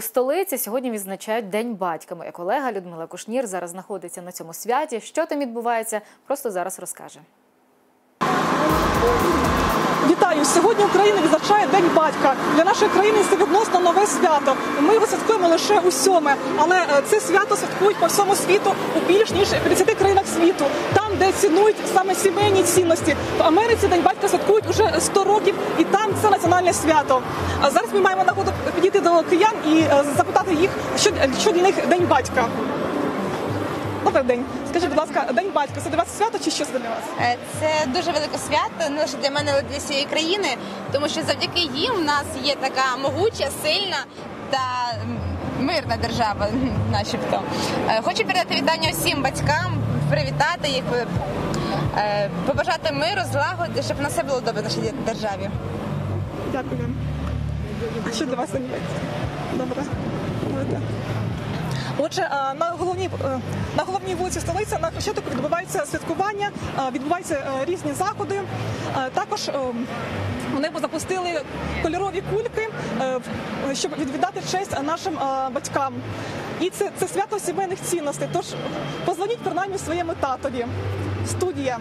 Столиці сьогодні відзначають День батька. Моя колега Людмила Кушнір зараз знаходиться на цьому святі. Що там відбувається, просто зараз розкаже. Сьогодні Україна відзначає День батька. Для нашої країни це відносно нове свято. Ми його святкуємо лише у сьоме, але е, це свято святкують по всьому світу у більш ніж 50 країнах світу, там, де цінують саме сімейні цінності. В Америці День батька святкують уже 100 років, і там це національне свято. А зараз ми маємо нагоду підійти до киян і е, запитати їх, що для них День батька. Добрий день. Скажіть, будь ласка, День батька це для вас свято чи що це для вас? Е, Це дуже велике свято, не лише для мене, але для всієї країни, тому що завдяки їм в нас є така могуча, сильна та мирна держава, начебто. Е, Хочу передати вітання всім батькам, привітати їх, е, побажати миру, злагоди, щоб на все було добре в нашій державі. Дякую. А що для вас День батька? Добре. Добре. Отже, на головній е, на головній вулиці столиці на Хрещатику відбувається святкування, відбуваються е, різні заходи. Е, Також е, в небо запустили кольорові кульки, е, щоб віддати честь нашим е, батькам. І це, це свято сімейних цінностей. Тож позвоніть принаймні своєму татові. Студія.